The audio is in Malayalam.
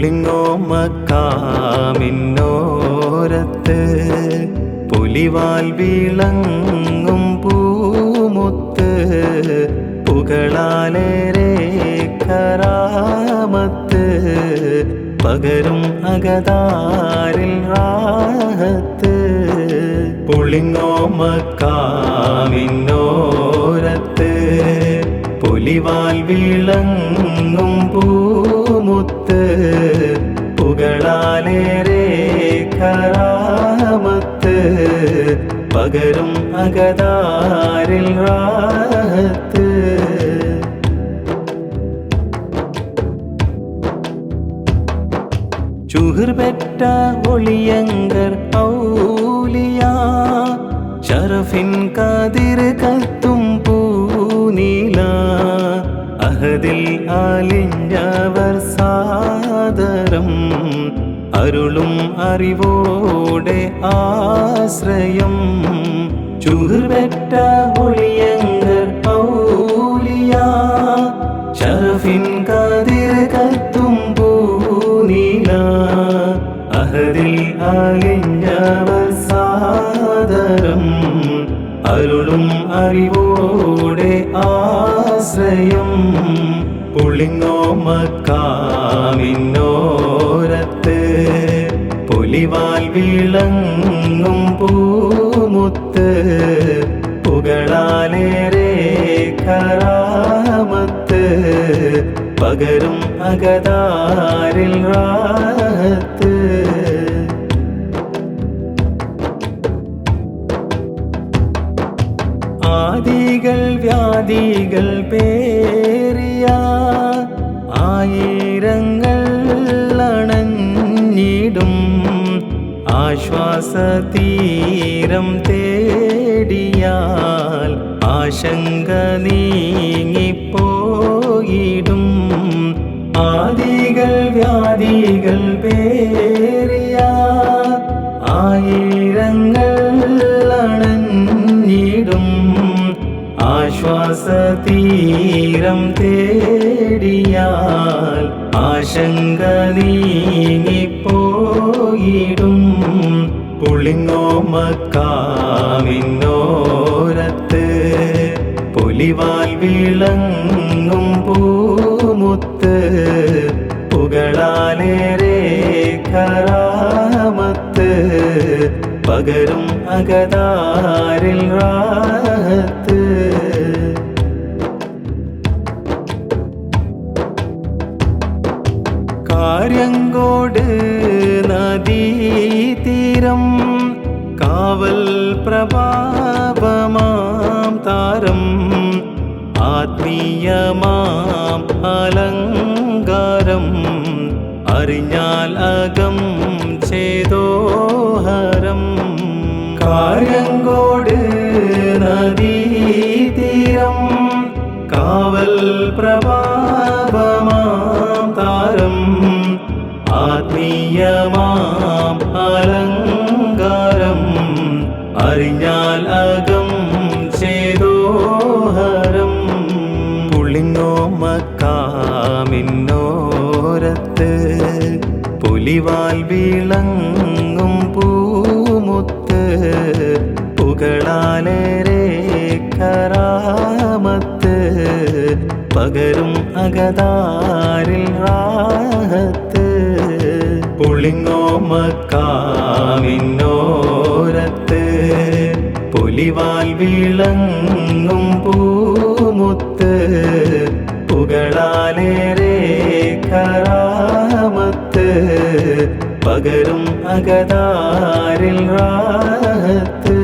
പുളിങ്ങോ മക്കാമിന്നോരത്ത് പുലിവാൽ വിളങ്ങും പൂമുത്ത് പുകളാലേറെ കറാമത്ത് പകരും അകതാരിൽ റാഹത്ത് പുളിങ്ങോ മക്കാമിന്നോരത്ത് പുലിവാൽ വിളങ്ങും പൂമുത്ത് പുകളാലേറെ കറാമത്ത് പകരും അകതാരിൽ റാഹത്ത്. ചുഹർപെറ്റ ഒളിയങ്കർ ഔലിയ ഷറഫിൻ കാതിർ കത്തും പൂനീല അഹദിൽ ആലിഞ്ഞവർ സാദരം അരുളും അറിവോടെ ആശ്രയം. ചുഹർ ഒളിയങ്ങൾ പൗലിയ ഷറഫിൻ കതിർ കത്തും പൂനീല. അഹരിൽ അലിഞ്ഞവർ സാദരം. അരുളും അറിവോടെ ആശ്രയം. പുളിങ്ങോ മക്കാമിന്നോരത്ത് പുലിവാൽ വിളങ്ങും പൂമുത്ത് പുകളാലേറെ കറാമത്ത് പകരും അകതാരിൽ റാഹത്ത്. ആദികൾ വ്യാധികൾ പേറിയ ആയിരങ്ങൾ ആശ്വാസതീരം തേടിയാൽ ആശങ്ക നീങ്ങിപ്പോയിടും. ആദികൾ വ്യാധികൾ പേറിയ ആയിരങ്ങൾ അണഞ്ഞിടും. ആശ്വാസതീരം തേടിയാൽ ആശങ്ക നീങ്ങിപ്പോയിടും. പുളിങ്ങോ മക്കാമിന്നോരത്ത് പുലിവാൽ വിളങ്ങും പൂമുത്ത് പുകളാലേറെ കറാമത്ത് പകരും അകതാരിൽ റാഹത്ത്. കാര്യങ്കോട് നദീതീരം കാവൽ പ്രഭാവമാം താരം ആത്മീയമാം അലങ്കാരം അറിഞ്ഞാൽ അകം ചേതോഹരം. കാര്യങ്കോട് നദീതീരം ആത്മീയമാം അലങ്കാരം. അറിഞ്ഞാൽ അകം ചേതോഹരം പുളിങ്ങോ മക്കാമിന്നോരത്ത് പുലിവാൽ വിളങ്ങും പൂമുത്ത് പുകളാലേറെ കറാമത്ത് പകരും അകതാരിൽ റാഹത്ത് പുളിങ്ങോ മക്കാമിന്നോരത്ത് പുലിവാൽ വിളങ്ങും പൂമുത്ത് പുകളാലേറെ കറാമത്ത് പകരും അകതാരിൽ റാഹത്ത്